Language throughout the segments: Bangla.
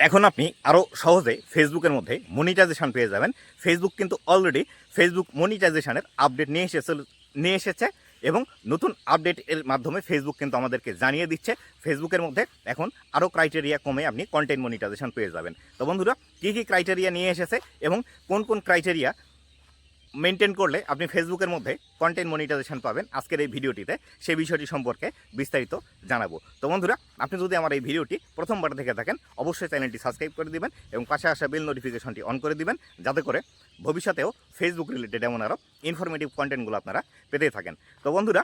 এখন আপনি আরও সহজে ফেসবুকের মধ্যে মনিটাইজেশান পেয়ে যাবেন। ফেসবুক কিন্তু অলরেডি ফেসবুক মনিটাইজেশনের আপডেট নিয়ে এসেছে নিয়ে এসেছে এবং নতুন আপডেট এর মাধ্যমে ফেসবুক কিন্তু আমাদেরকে জানিয়ে দিচ্ছে। ফেসবুকের মধ্যে এখন আরও ক্রাইটেরিয়া কমে আপনি কন্টেন্ট মনিটাইজেশন পেয়ে যাবেন। তো বন্ধুরা, কী কী ক্রাইটেরিয়া নিয়ে এসেছে এবং কোন কোন ক্রাইটেরিয়া মেনটেন করলে আপনি ফেসবুকের মধ্যে কন্টেন্ট মনিটাইজেশন পাবেন আজকের এই ভিডিওটিতে। সেই বিষয়টি সম্পর্কে বিস্তারিত জানাব। তো বন্ধুরা, আপনি যদি আমার এই ভিডিওটি প্রথমবার দেখে থাকেন, অবশ্যই চ্যানেলটি সাবস্ক্রাইব করে দিবেন এবং পাশে আসা বেল নোটিফিকেশনটি অন করে দিবেন, যাতে করে ভবিষ্যতেও ফেসবুক রিলেটেড এমন আরও ইনফরমেটিভ কন্টেন্টগুলো আপনারা পেতে থাকেন। তো বন্ধুরা,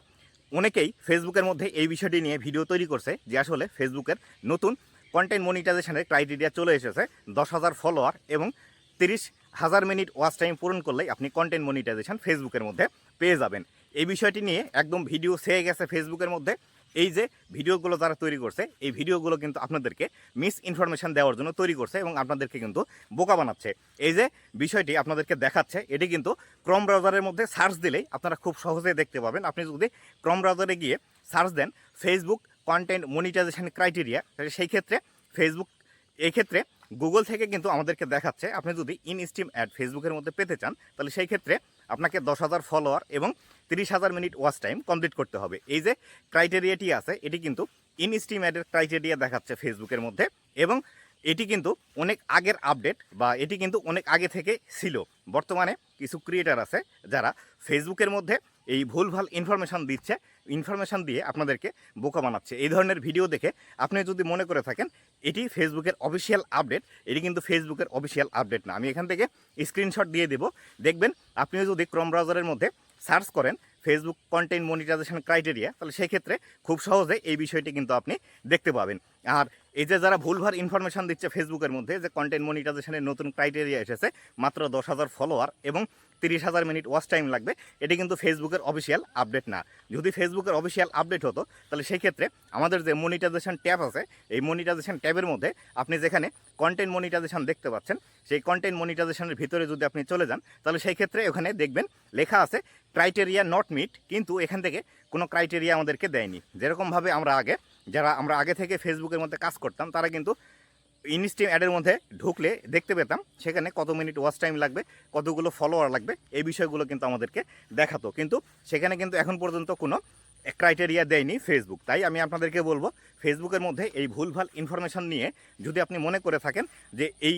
অনেকেই ফেসবুকের মধ্যে এই বিষয়টি নিয়ে ভিডিও তৈরি করছে, যে আসলে ফেসবুকের নতুন কন্টেন্ট মনিটাইজেশনের ক্রাইটেরিয়া চলে এসেছে, দশ হাজার ফলোয়ার এবং তিরিশ হাজার মিনিট ওয়াচ টাইম পূরণ করলেই আপনি কন্টেন্ট মনিটাইজেশন ফেসবুকের মধ্যে পেয়ে যাবেন। এই বিষয়টি নিয়ে একদম ভিডিও সেয়ে গেছে ফেসবুকের মধ্যে। এই যে ভিডিওগুলো যারা তৈরি করছে, এই ভিডিওগুলো কিন্তু আপনাদেরকে মিস ইনফরমেশন দেওয়ার জন্য তৈরি করছে এবং আপনাদেরকে কিন্তু বোকা বানাচ্ছে। এই যে বিষয়টি আপনাদেরকে দেখাচ্ছে, এটি কিন্তু ক্রম ব্রাউজারের মধ্যে সার্চ দিলেই আপনারা খুব সহজে দেখতে পাবেন। আপনি যদি ক্রম ব্রাউজারে গিয়ে সার্চ দেন ফেসবুক কন্টেন্ট মনিটাইজেশন ক্রাইটেরিয়া সেই ক্ষেত্রে ফেসবুক এই ক্ষেত্রে গুগল থেকে কিন্তু আমাদেরকে দেখাচ্ছে। আপনি যদি ইন স্টিম অ্যাড ফেসবুকের মধ্যে পেতে চান, তাহলে সেই ক্ষেত্রে আপনাকে দশ হাজার ফলোয়ার এবং তিরিশ হাজার মিনিট ওয়াচ টাইম কমপ্লিট করতে হবে। এই যে ক্রাইটেরিয়াটি আছে, এটি কিন্তু ইন স্টিম অ্যাডের ক্রাইটেরিয়া দেখাচ্ছে ফেসবুকের মধ্যে এবং এটি কিন্তু অনেক আগের আপডেট বা এটি কিন্তু অনেক আগে থেকে ছিল। বর্তমানে কিছু ক্রিয়েটার আছে যারা ফেসবুকের মধ্যে এই ভুলভাল ইনফরমেশান দিচ্ছে ইনফরমেশান দিয়ে আপনাদেরকে বোকা বানাচ্ছে। এই ধরনের ভিডিও দেখে আপনি যদি মনে করে থাকেন, এটি ফেসবুকের অফিসিয়াল আপডেট এটি কিন্তু ফেসবুকের অফিসিয়াল আপডেট না। আমি এখান থেকে স্ক্রিনশট দিয়ে দেব। দেখবেন আপনি যদি ক্রম ব্রাউজারের মধ্যে সার্চ করেন ফেসবুক কন্টেন্ট মনিটাইজেশন ক্রাইটেরিয়া তাহলে সেক্ষেত্রে খুব সহজে এই বিষয়টি কিন্তু আপনি দেখতে পাবেন। আর এই যে যারা ভুলভাল ইনফরমেশন দিচ্ছে ফেসবুকের মধ্যে, যে কন্টেন্ট মনিটাইজেশনের নতুন ক্রাইটেরিয়া এসেছে, মাত্র দশ হাজার ফলোয়ার এবং তিরিশ হাজার মিনিট ওয়াচ টাইম লাগবে, এটি কিন্তু ফেসবুকের অফিসিয়াল আপডেট না। যদি ফেসবুকের অফিসিয়াল আপডেট হতো, তাহলে সেই ক্ষেত্রে আমাদের যে মনিটাইজেশন ট্যাব আছে, এই মনিটাইজেশন ট্যাবের মধ্যে আপনি যেখানে কন্টেন্ট মনিটাইজেশন দেখতে পাচ্ছেন, সেই কন্টেন্ট মনিটাইজেশনের ভিতরে যদি আপনি চলে যান, তাহলে সেই ক্ষেত্রে ওখানে দেখবেন লেখা আছে ক্রাইটেরিয়া নট মিট কিন্তু এখান থেকে কোনো ক্রাইটেরিয়া আমাদেরকে দেয়নি। যেরকমভাবে আমরা আগে যারা আমরা আগে থেকে ফেসবুকের মধ্যে কাজ করতাম, তারা কিন্তু ইনস্টিম অ্যাডের মধ্যে ঢুকলে দেখতে পেতাম সেখানে কত মিনিট ওয়াচ টাইম লাগবে, কতগুলো ফলোয়ার লাগবে, এই বিষয়গুলো কিন্তু আমাদেরকে দেখাতো। কিন্তু সেখানে কিন্তু এখন পর্যন্ত কোনো ক্রাইটেরিয়া দেয়নি ফেসবুক তাই আমি আপনাদেরকে বলব ফেসবুকের মধ্যে এই ভুলভাল ইনফরমেশন নিয়ে যদি আপনি মনে করে থাকেন যে এই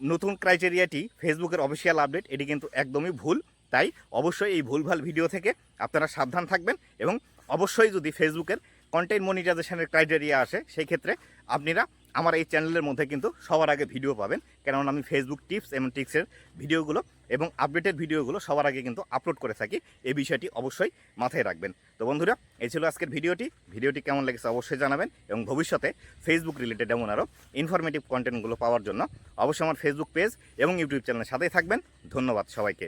নতুন ক্রাইটেরিয়াটি ফেসবুকের অফিসিয়াল আপডেট এটি কিন্তু একদমই ভুল। তাই অবশ্যই এই ভুলভাল ভিডিও থেকে আপনারা সাবধান থাকবেন এবং অবশ্যই যদি ফেসবুকের কন্টেন্ট মনিটাইজেশনের ক্রাইটেরিয়া আসে, সেই ক্ষেত্রে আপনারা আমার এই চ্যানেলের মধ্যে কিন্তু সবার আগে ভিডিও পাবেন। কেননা আমি ফেসবুক টিপস এবং টিক্সের ভিডিওগুলো এবং আপডেটেড ভিডিওগুলো সবার আগে কিন্তু আপলোড করে থাকি। এই বিষয়টি অবশ্যই মাথায় রাখবেন। তো বন্ধুরা, এই ছিল আজকের ভিডিওটি। ভিডিওটি কেমন লেগেছে অবশ্যই জানাবেন এবং ভবিষ্যতে ফেসবুক রিলেটেড এমন আরও ইনফরমেটিভ কন্টেন্টগুলো পাওয়ার জন্য অবশ্যই আমার ফেসবুক পেজ এবং ইউটিউব চ্যানেলের সাথেই থাকবেন। ধন্যবাদ সবাইকে।